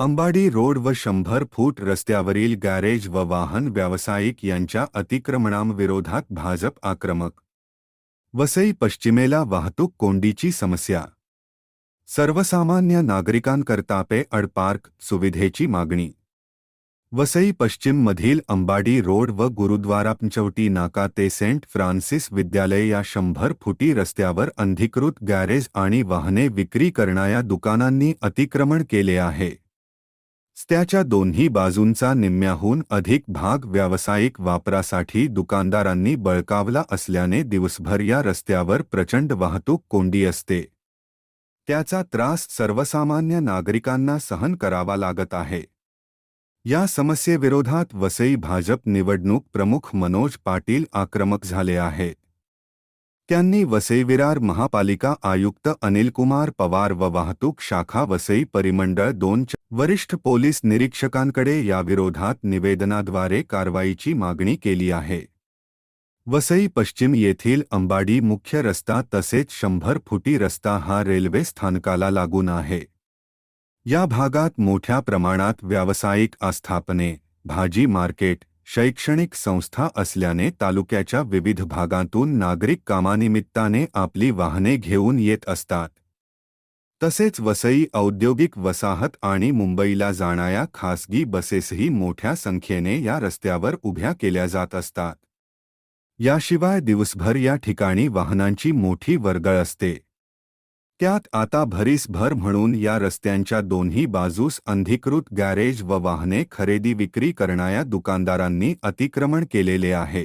अंबाडी रोड व शंभर फूट रस्त्यावरील गॅरेज व वाहन व्यावसायिक यांच्या अतिक्रमणांविरोधात भाजप आक्रमक. वसई पश्चिमेला वाहतूक कोंडीची समस्या. सर्वसामान्य नागरिकांकरता पे अड पार्क सुविधेची मागणी. वसई पश्चिममधील अंबाडी रोड व गुरुद्वारा पंचवटी नाका ते सेंट फ्रान्सिस विद्यालय या शंभर फुटी रस्त्यावर अंधिकृत गॅरेज आणि वाहने विक्री करणाऱ्या दुकानांनी अतिक्रमण केले आहे. त्याच्या दोन्ही बाजूंचा निम्म्याहून अधिक भाग व्यावसायिक वापरासाठी दुकानदारांनी बळकावला असल्याने दिवसभर या रस्त्यावर प्रचंड वाहतूक कोंडी असते. त्याचा त्रास सर्वसामान्य नागरिकांना सहन करावा लागत आहे. या समस्येविरोधात वसई भाजप निवडणूक प्रमुख मनोज पाटील आक्रमक झाले आहेत त्यांनी वसई विरार महापालिका आयुक्त अनिलकुमार पवार व वाहतूक शाखा वसई परिमंडळ दोन वरिष्ठ पोलीस निरीक्षकांकडे याविरोधात निवेदनाद्वारे कारवाईची मागणी केली आहे. वसई पश्चिम येथील अंबाडी मुख्य रस्ता तसेच शंभर फुटी रस्ता हा रेल्वे स्थानकाला लागून आहे. या भागात मोठ्या प्रमाणात व्यावसायिक आस्थापने भाजी मार्केट शैक्षणिक संस्था असल्याने तालुक्याच्या विविध भागांतून नागरिक कामानिमित्ताने आपली वाहने घेऊन येत असतात. तसेच वसई औद्योगिक वसाहत आणि मुंबईला जाणाऱ्या खासगी बसेसही मोठ्या संख्येने या रस्त्यावर उभ्या केल्या जात असतात. याशिवाय दिवसभर या ठिकाणी वाहनांची मोठी वर्गळ असते. त्यात आता भरीसभर म्हणून या रस्त्यांच्या दोन्ही बाजूस अंधिकृत गॅरेज व वाहने खरेदी विक्री करणाऱ्या दुकानदारांनी अतिक्रमण केलेले आहे.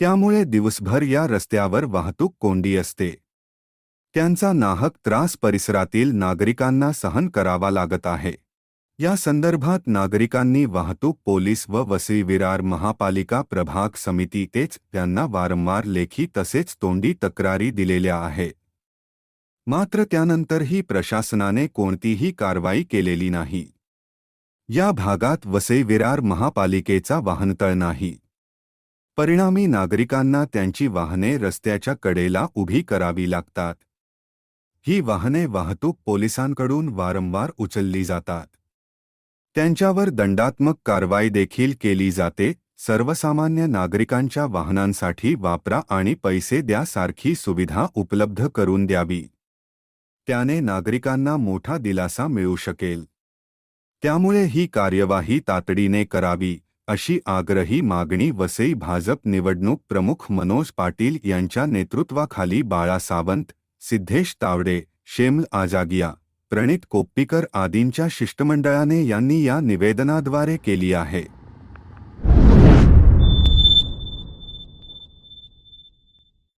त्यामुळे दिवसभर या रस्त्यावर वाहतूक कोंडी असते. त्यांचा नाहक त्रास परिसरातील नागरिकांना सहन करावा लागत आहे. या संदर्भात नागरिकांनी वाहतूक पोलीस व वसई विरार महापालिका प्रभाग समिती तेच त्यांना वारंवार लेखी तसेच तोंडी तक्रारी दिलेल्या आहेत. मात्र त्यानंतरही प्रशासनाने कोणतीही कारवाई केलेली नाही. या भागात वसे विरार महापालिकेचा वाहनतळ नाही. परिणामी नागरिकांना त्यांची वाहने रस्त्याच्या कडेला उभी करावी लागतात. ही वाहने वाहतूक पोलिसांकडून वारंवार उचलली जातात. त्यांच्यावर दंडात्मक कारवाई देखील केली जाते. सर्वसामान्य नागरिकांच्या वाहनांसाठी वापरा आणि पैसे द्यासारखी सुविधा उपलब्ध करून द्यावी. त्याने नागरिकांना मोठा दिलासा मिळू शकेल. त्यामुळे ही कार्यवाही तातडीने करावी अशी आग्रही मागणी वसई भाजप निवडणूक प्रमुख मनोज पाटील यांच्या नेतृत्वाखाली बाळा सावंत सिद्धेश तावडे शेमल आजागिया प्रणित कोप्पीकर आदींच्या शिष्टमंडळाने यांनी या निवेदनाद्वारे केली आहे.